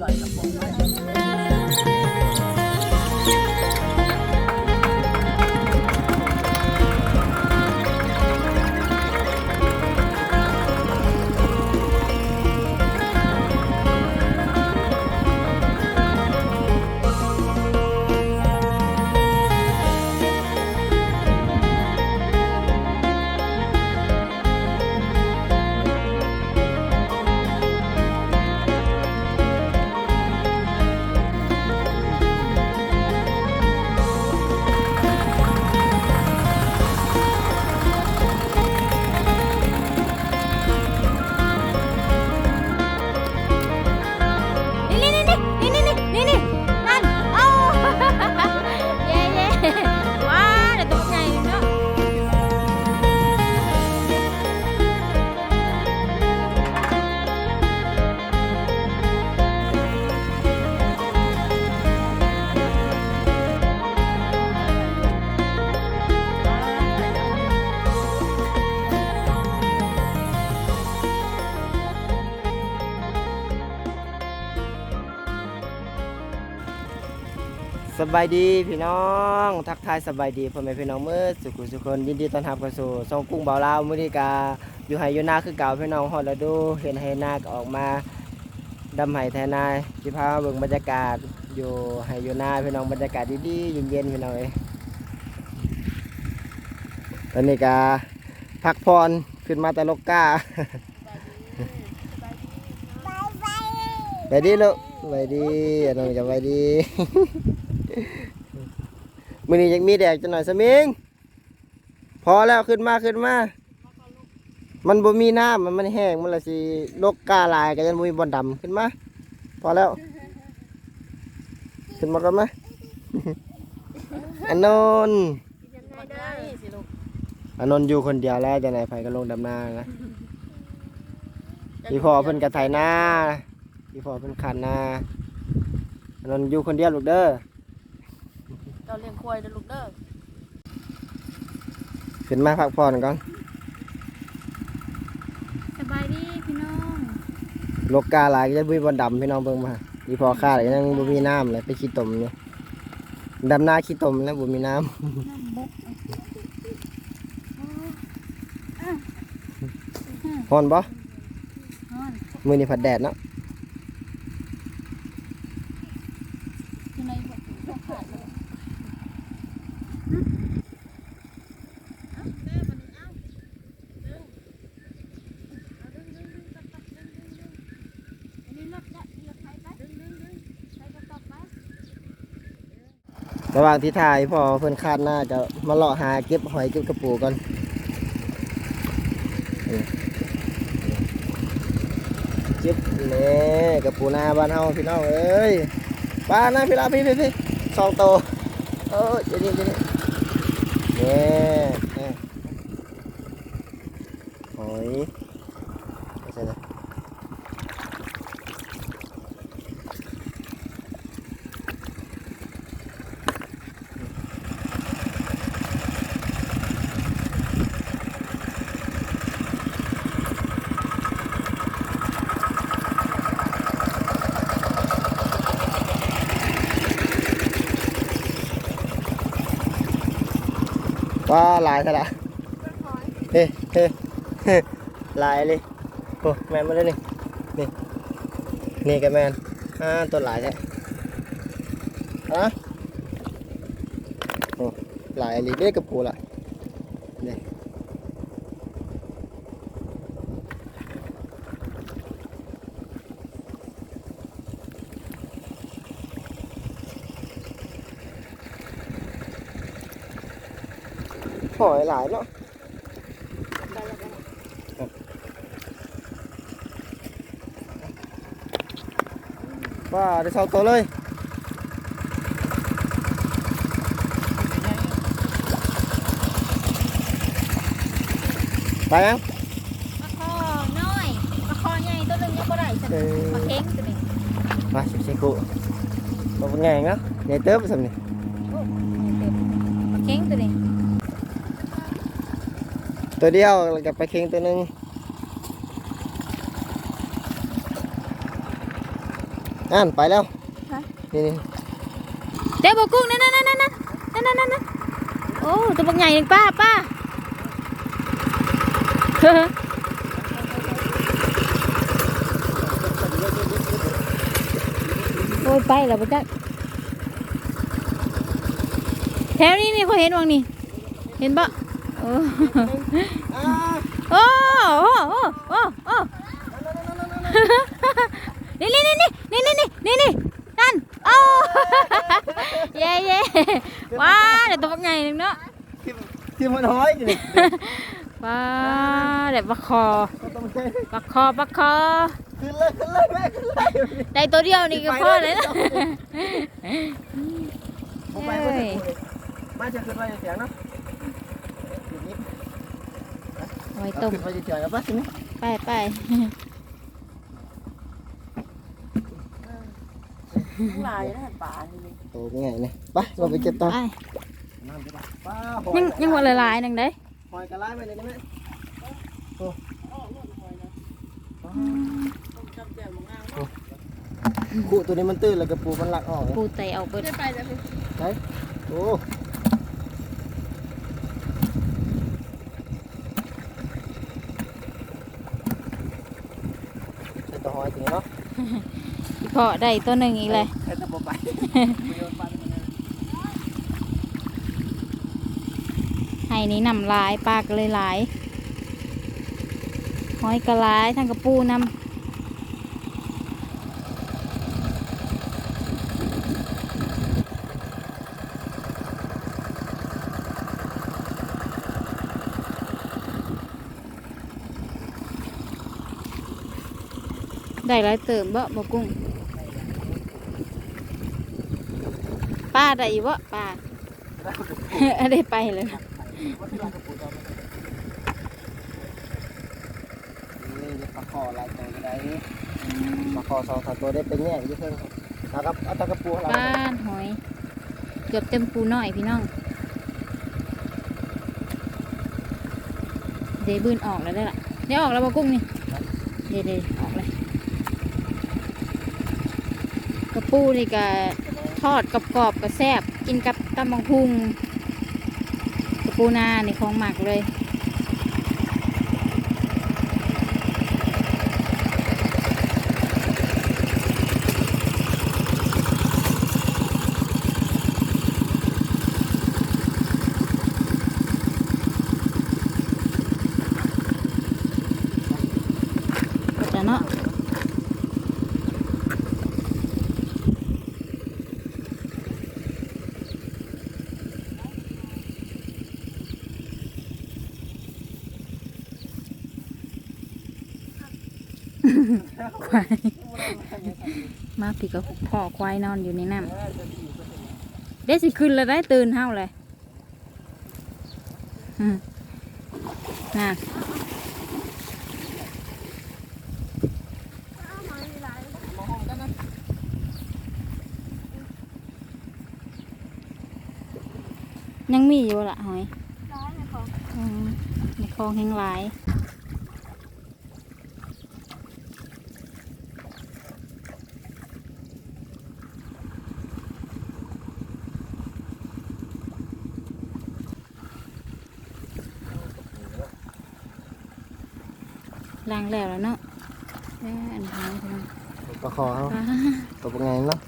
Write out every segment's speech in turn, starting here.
นี่ บายดีพี่น้อง ทักทายสบายดีพ่อแม่พี่น้องเมื่อสุขุสุคนยินดีต้อนรับเข้าสู่ซองกุ้งเบาลาวมื้อนี้กาอยู่ไห้อยู่นาคือเก่าพี่น้องฮอดแล้วดูเห็นไห้นาก็ออกมาดำไห้แทนนาสิพามาเบิ่งบรรยากาศอยู่ไห้อยู่นาพี่น้องบรรยากาศดีๆเย็นๆพี่น้องเอ้ยตอนนี้กาพักพรขึ้นมาแต่ลกกาไปดีลูกไปดีอันนั้นก็ไปดี มื้อนี้ยังมีแดดจังหน่อยสมิง พอแล้วขึ้นมาขึ้นมา มันบ่มีน้ำมันมันแห้งมันละสิลกกาลายก็ยังบ่มีบ่อนดำขึ้นมา พอแล้ว ขึ้นมาก่อนมาอันนนท์อันนนท์อยู่คนเดียวแล้วจะไหนไผก็ลงดำนานะพี่พ่อเพิ่นก็ไถนาพี่พ่อเพิ่นขันนาอันนนท์อยู่คนเดียวลูกเด้อ เจ้าเลี้ยงควายเด้อลูกเด้อขึ้นมาพักผ่อนก่อนสบายดีพี่น้องลกกาหลายก็จะมีบนดำพี่น้องเบิ่งมาดีพอค่าเลยยังบ่มีน้ำเลยไปขี้ตมอยู่ดำนาขี้ตมแล้วบ่มีน้ำฮ้อนบ่นอนมื้อนี้ผัดแดดเนาะ อยู่ในบ่บ่ขาดเลย ระห ว่างที่ถ่ายพอเพิ่นคาดหน้าจะมาเลาะหาเก็บหอยเก็บกระปูก่อนเก็บนี่กระปูนาบ้านเฮาพี่น้องเอ้ยปลานะพี่ลาพี่พี่พี่สองโตเออเดี๋ยวนี้เดี๋ยวนี้นี่นี่หอยไม่ใช่เลยป ลายซะละเฮ้เฮ้เฮ้หลายเลยโอ้แมนมาเลยนี่นี่นี่ก็แมนอ่าตัวลายแท้อะโอ้หลายเลยเด็กกับปูละนี่ย อยหลายเนาะว่าได้สองตัวเลยไปยังปลาคอน้อยปลาคอใหญ่ตัวหนึงยังบ่ได้สักเออปลาเค็งตัวนี้มาสิบสี่คู่ตัวเป็นไงเนาะใหญ่เติบสำนี่โอ้ปลาเค็งตัวนี้ัวเดียวแล้ก็ปลาเค็งตัวหนึ่งนั่นไปแล้วนี่เจ้าบกุ้งนั่นนั่นนั่นนั่นนั่นนั่นโอ้ตัวบกใหญ่หนึ่ป้าป้าโอ้ไปแล้วบ่จัแถวนี้นี่เขาเห็นวังนี่เห็นปะ โอ้อ่าโอ้โอ้โอ้โอ้โอ้นี่นี่นี่นี่นี่นี่นี่นี่นั่นโอ้เย่เย่ว้าเดี๋ยวตัวบักใหญ่หนึ่งเนาะที่ที่มันห้อยอยู่นี่ว้าเดี๋ยวปลาคอก็ต้องให้ปลาคอปลาคอขึ้นเลยขึ้นเลยแม่ขึ้นเลยได้ตัวเดียวนี่ก็พอเลยนะผมไปเมื่อสักครู่นี่มาจะขึ้นไปเสียงเนาะจุดนี้ เอาไว้ต้ม ขึ้นไปเฉยๆเอาปะใช่ไหมไปไปลายนะป่านี่โตง่ายเลยไปเราไปเก็บต่อไปน้ำไปป้าหอยังยังวันละลายหนึ่งเด้หอยกระไรไปเลยนะแม่โอ้คู่ตัวนี้มันตื้นแล้วกระปูมันหลักออกเลยปูไตเอาเบิดได้ไปแล้วไหนโอ้ ใส่ตัวหอยจริงเนาะพอได้ตัวหนึ่งอีกเลยใส่ตัวไปให้นี้นำลายปลาก็เลยหลายหอยกระลายทั้งกระปูนำ ได้หลายเติมบ่บ่กุ้งป้าได้อยู่บ่ป้าได้ไปเลยนะนี่จะปลาคอลายตัวจะได้ปลาคอสองสามตัวได้เป็นแง่ยี่เพิ่งแล้วก็เอาตะกระปูเราบ้านหอยเกือบเต็มปูหน่อยพี่น้องเดบืนออกแล้วได้ละเดี๋ยวออกแล้วบ่กุ้งนี่เดี๋ยว ปูนี่ก็ทอดกรอบๆก็แซ่บกินกับตำบังพุงกับปูนานี่ของหมักเลย ควาย มาพี่ก็พ่อควายนอนอยู่ในน้ำได้สิขึ้นแล้วได้ตื่นเฮาเลยอืมน่ะยังมีอยู่ละหอยอืมในคลองแห้งหลาย ล้างแล้วแล้วเนาะแม่อันนี้พี่น้องปลาคอเขาว้าตัวเป็นไงเนาะ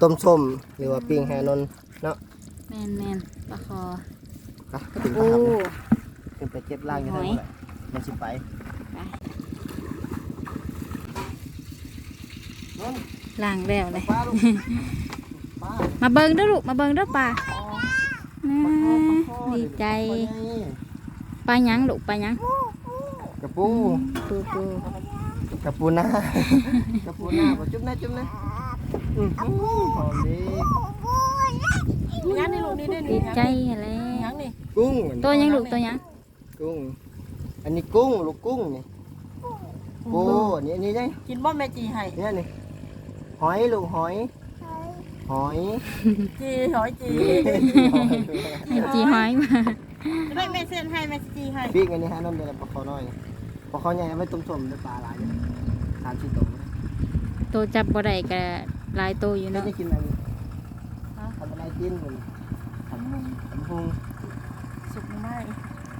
ต้มส้มหรือว่าปิ้งแฮนนแมนแมนปลาคออะถึงโอ้ทำขึ้นไปเก็บล่างอยู่หทาองยไหนมันสิไปล้างแล้วเลยป้าลูกป้ามาเบิงเด้วยลูกมาเบิงเด้วยป่าน่าดีใจปลาหยังลูกปลาหยัง กระปูปูปูกระปูหน้ากระปูหน้าบ่จุ๊บนะจุ๊บนะอืมหอมดีงั้นในลูกนี้ได้ดีนี่ใจอะไรยังนี่กุ้งตัวหยังลูกตัวหยังกุ้ง อันนี้กุ้งลูกกุ้งนี่ปูอันนี้อันนี้ไงกินบ่แม่จีให้เนี่ยนี่หอยลูกหอยหอยจีหอยจีให้จีหอยมาแม่แม่เส้นให้แม่จีให้ปิ้งอันนี้ฮะนั่นเป็นปลาคอน้อย ปลาคอใหญ่เอาไว้ต้มๆด้วยปลาหลายอยู่สามชิ้นตัวโตจับบ่ได้ก็หลายโตอยู่ไม่เนาะได้กินอะไรทำอะไรกินผมทำมุงทำพุงสุกหรือไม่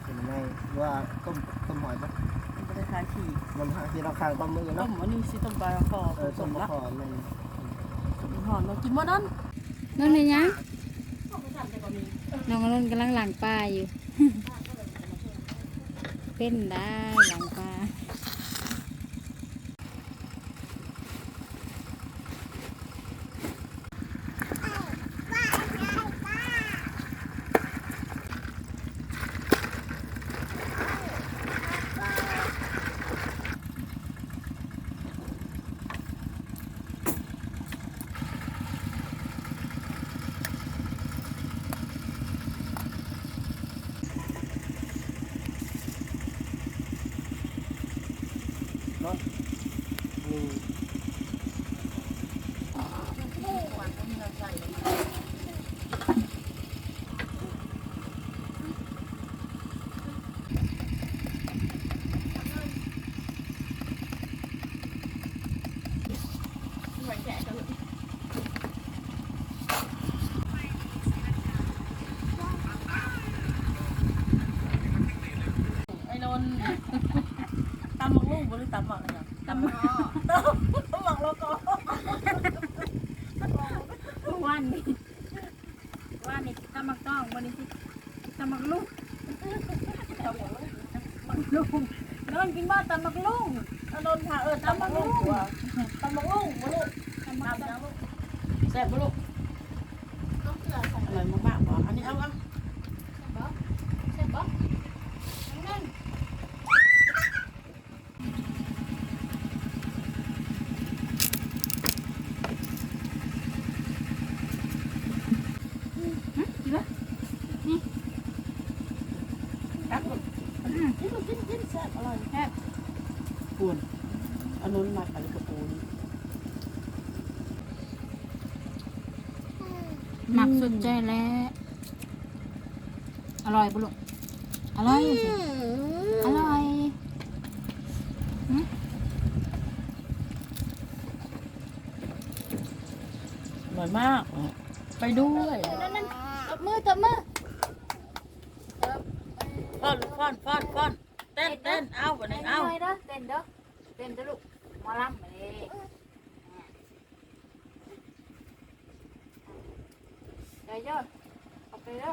เป็นไงว่าต้มต้มหอยปะมันจะได้ขายขี่น้ำหาที่เราข้างต้มมือต้เนาะมอันนี้สิต้มปลาคอเออสต้มมมะละขามมันสมหอมเรากินหมดนั้นนั่นเลยยังน้องอรุณกำลังหลังปลาอยู่ เป็นได้หลังปลา นี่ ไอ้ นนท์ตำหมักลูกบ่หรือตำหมักอะไรตำหมักตำหมักแล้วก็ ว่านนี่ว่านนี่ตำมักต้องวันนี้สิตำมักลูกลูกนอนกินบ้านตำมักลูก ไอ้นนท์ค่ะเออตำหมักลูกว่ะตำหมักลูกบ่ลูกตำหมักลูกแซ่บบ่ลูกอร่อยมากๆว่ะอันนี้เอาเอา ครับลูกกินลูกกินกินแซ่บอร่อยแซ่บ ปวนอันนู้นมาอะไรกระปูนหมักสุดใจแล้ว อร่อยปะลูกอร่อยสิอร่อยอร่อยมาก ไปด้วยตบมือตบมือ ฟ้อนฟ้อนฟ้อนฟ้อนเต้นเต้นเอาวันนี้เอา เด้อเต้นเด้อเต้นเด้อลูกหมอลำมาเลย เดี๋ยวเด้อเอาไปเด้อ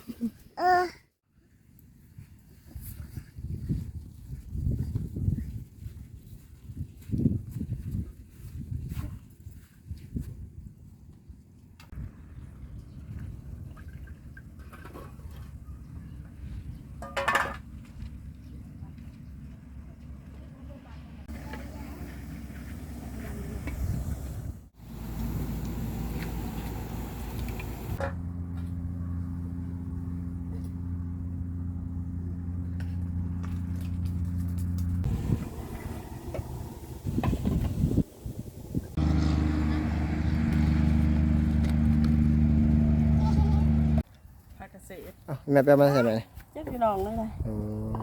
ผักเก ษตรอะแม่ไปเอามาใส่ไหนเจ๊พี่น้องเลยเลยอืม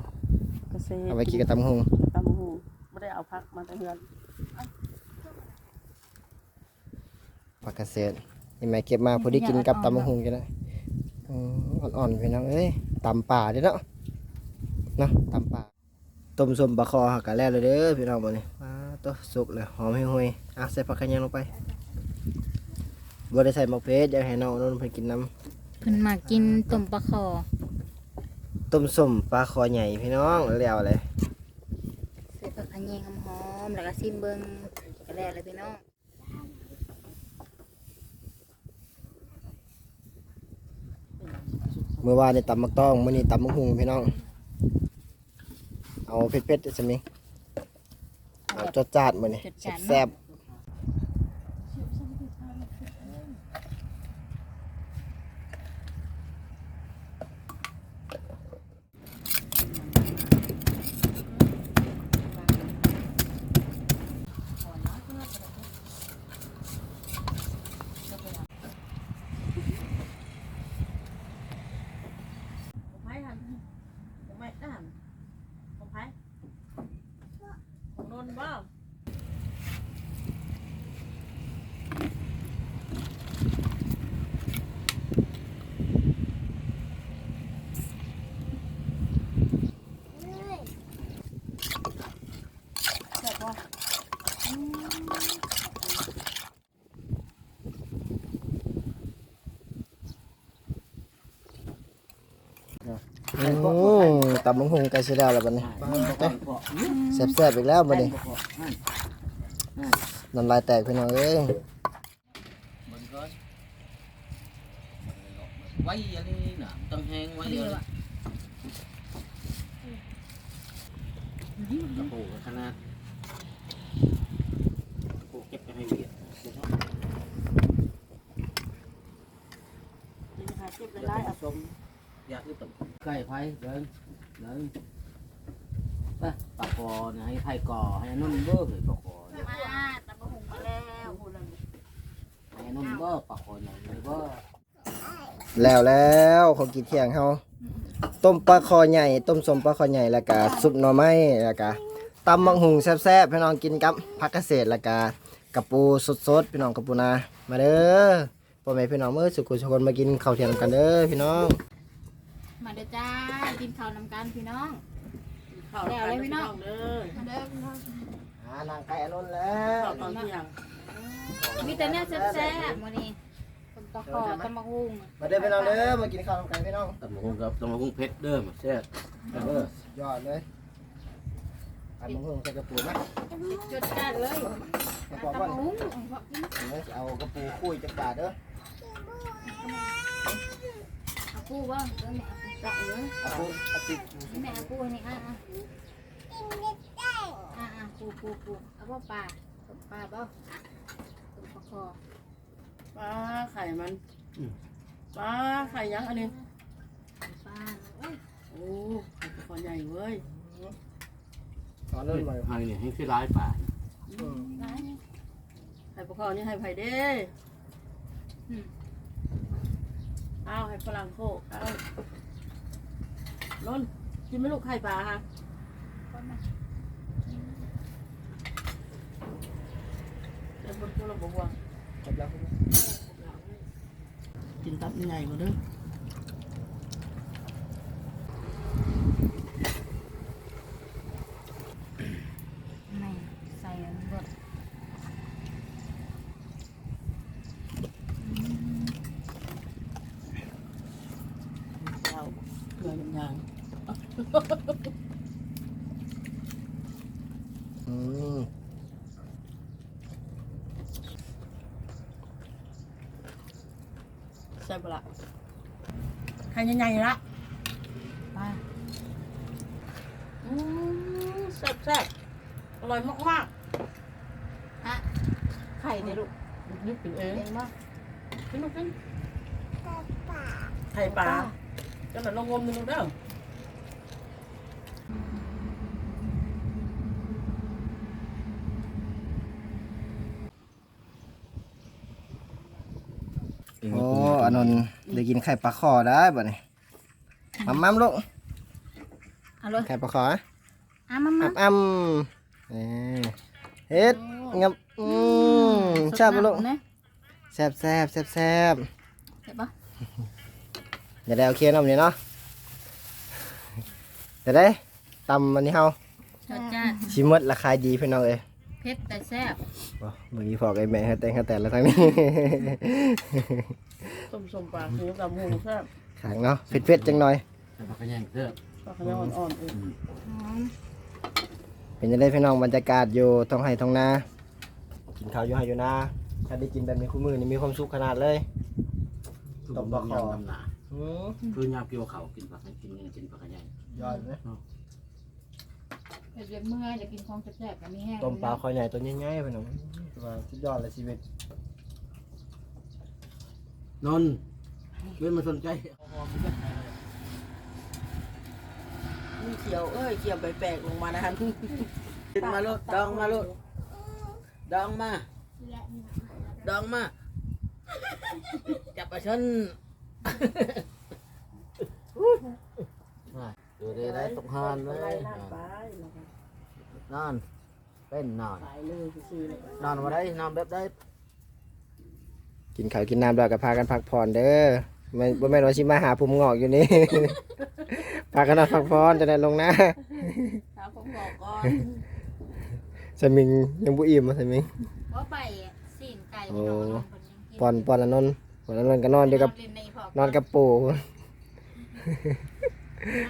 เกษตรเอาไปกินกับตำหงตำหูไม่ได้เอาพักมาแต่เฮือนผักเกษตรนี่แม่เก็บมาพอดีกินกับตำหงกันนะอืมอ่อนๆพี่น้องเอ้ยตำป่าเด้อเนาะเนาะตำป่าต้มส้มปลาคอหักกะแล้วเลยเด้อพี่น้องบ่นี่มาตัวสุกเลยหอมห่วยๆอะใส่ผักขะแยงลงไปบ่ได้ใส่หมกเพชรอยากให้น้องนนท์เพิ่นกินน้ำ เพิ่นมากินต้มปลาคอต้มส้มปลาคอใหญ่พี่น้องแล้วเลยใส่ผักขะแยงหอมๆแล้วก็ซิมเบิ่งก็แล้วเลยพี่น้องเมื่อวานนี่ตำมักต้องมื้อนี้ตำมักหุงพี่น้อง เอาเผ็ดๆใช่ไหมเอาจดจาดมื้อนี้แซ่บ บ่โอ้ ตำบักหุ่งไก่สีดาวแล้วบัดนี้แซ่บๆอีกแล้วบัดนี้น้ำลายแตกพี่น้องเอ้ย mình có quay vậy đi nè tân hang quay vậy cái hồ cái khana hồ chép cho hay việc นี่ค่ะเจ็บหลาย ๆอะ sống dạ tiếp tục cây khoai lớn lớn ba bà cò này hay thay cò hay nôn bơ rồi bà cò này มาตำบักหุ่งมาแล้วพูดแล้ว hay nôn bơ bà cò này nôn bơ แล้วแล้วของกินเที่ยงเฮาต้มปลาคอใหญ่ ต้มสมปลาคอใหญ่แล้วก็ซุปหน่อไม้แล้วก็ตำบักหุ่งแซ่บๆพี่น้องกินกับผักเกษตรแล้วก็กระปูสดๆพี่น้องกระปูนามาเด้อพ่อแม่พี่น้องมื้อสุขุสุคนมากินข้าวเที่ยงกันเด้อพี่น้อง มาเด้อจ้า กินข้าวนำกันพี่น้องข้าวแล้วเลยพี่น้องเด้อมาเด้อพี่น้องหานางไก่อนนท์แล้วข้าวตอนเที่ยงมีแต่เนี่ยแซ่บๆมื้อนี้ต้มตะกอตำบักหุ่งมาเด้อพี่น้องเด้อมากินข้าวนำกันพี่น้อง tầm một con gặp tầm một con phết đơ mà xe đơ ยอดเลยอันมึงเพิ่งใส่กระปูนะจุดจัดเลยกระป๋องตำก่อบันกหุ่งเดี๋ยวจะเอากระปูคุยจักบาทเด้อเอาปูบ่เดี๋ยวแม่ เอาจับเลยเอาปูเอาติดแม่เอาปูนี่อะอะอะอะปูปูปูเอาบ่ปลาต้มปลาบ่ต้มปลาคอปลาไข่มันปลาไข่ยังอันนี้ปลาโอ้ยโอ้ไข่ปลาคอใหญ่เว้ยขอเริ่มใหม่ hai này hay cái lái bà ร้ายเนี่ยไข่ปลาคอนี่ให้ไผ่เด้อ้าวให้ฝรั่งโคกเอา นนท์กินไหม่ลูกไข่ปลาฮะก้อนมาเดี๋ยวบนพวกเราบอกว่าจบแล้วกินตับใหญ่กว่าเด้อ ไม่ใส่อันบด เราเกลืออย่าง อืมแซ่บปะละไข่ใหญ่ๆละปลาอืมแซ่บแซ่บอร่อยมากอะไข่เนี่ยลูกๆนึกถึงเองเห็นบ่กินลูกกินไข่ปลาจะหน่อยลองงมดูเด้อ โอ้อานนท์ได้กินไข่ปลาคอได้บ่เนี่ยมัมมัมลูกเอาเลยไข่ปลาคออะอะมามาอ้ำอ้ำนี่เฮ็ดงับอืมแซ่บบ่ลูกนะแซ่บแซ่บแซ่บแซ่บเห็นบ่อย่าได้เอาเคียนเอาเนี่ยเนาะเดี๋ยวได้ตำอันนี้เฮาจัดจ้านชิมดราคาดีพี่น้องเอ้ยเผ็ดแต่แซ่บบ่เมื่อกี้พอกไอ้แม่ให้แต่งให้แต่แล้วทั้งนี้ ต้มส้มปลาคือกับหมูแซ่บขางเนาะเผ็ดๆจังหน่อย bà cái nhanh thế ปลาขยอนอ่อนๆเองหอมเป็นยังไงพี่น้องบรรยากาศอยู่ท้องไร่ท้องนา กินข้าวอยู่ไร่อยู่นาถ้าได้กินแบบนี้คู่มือนี่มีความสุขขนาดเลย tầm bạc kho tầm nà อืม cứ nhau kêu khẩu kinh bạc hay kinh kinh bạc cái nhanh ยอดเลยเผ็ดแบบเมื่อยจะกินของแซ่บๆแบบนี้แห้งต้มปลาคอใหญ่ตัวใหญ่ๆพี่น้องว่าสุดยอดเลยชีวิต nôn bên mà xuân chay นี่เขียวเอ้ยเขียวแปลกๆลงมานะฮะมาลูกดองมาลูกดองมาดองมาจับปลาชนดูดีได้ตกหานเลไล่ยลาดไป นะคะนั่นเป็นนอนตายเลยซื่อๆเลยนอนมาได้นอนแบบได้กินข้าวกินน้ำแล้วก็พากันพักผ่อนเด้อไม่บ่แม่นว่าสิมาหาภูมิงอกอยู่นี่ พากันนอนพักผ่อนจะได้ลงหน้าถ้าผมบอกก่อนสมิงยังบ่อิ่มอะสมิงว่าไปสิ่งไก่โอ้นอนปอนปอนอนนนท์ปอนอนนนท์ก็นอนอยู่กับเล่นในพอกนอนกับปู่ไ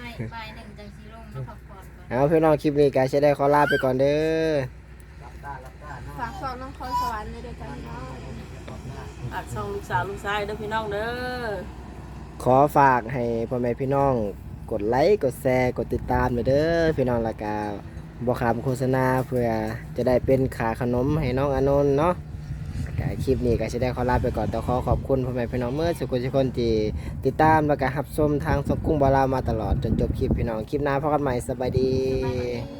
ม่ไปหนึ่งจังซีลงมาพักผ่อนก่อน เอาพี่น้องคลิปนี้ก็จะได้ขอลาไปก่อนเด้อรับตารับตานะฝากสอนน้องคอนสวรรค์เลยด้วยจ้าพี่น้องอักส่งลูกสาวลูกชายเด้อพี่น้องเด้อขอฝากให้พ่อแม่พี่น้อง กดไลค์กดแชร์กดติดตามหน่อยเด้อพี่น้องและกาบอกคำโฆษณาเพื่อจะได้เป็นขาขนมให้น้องอานนท์เนาะ ก็คลิปนี้ก็จะได้ขอลาไปก่อนแต่ขอขอบคุณพ่อแม่พี่น้องเมื่อสุขุทุกคนที่ติดตามและก็รับส้มทางสกุ้งบาลามาตลอดจนจบคลิปพี่น้องคลิปหน้าพบกันใหม่สบายดีสบายดี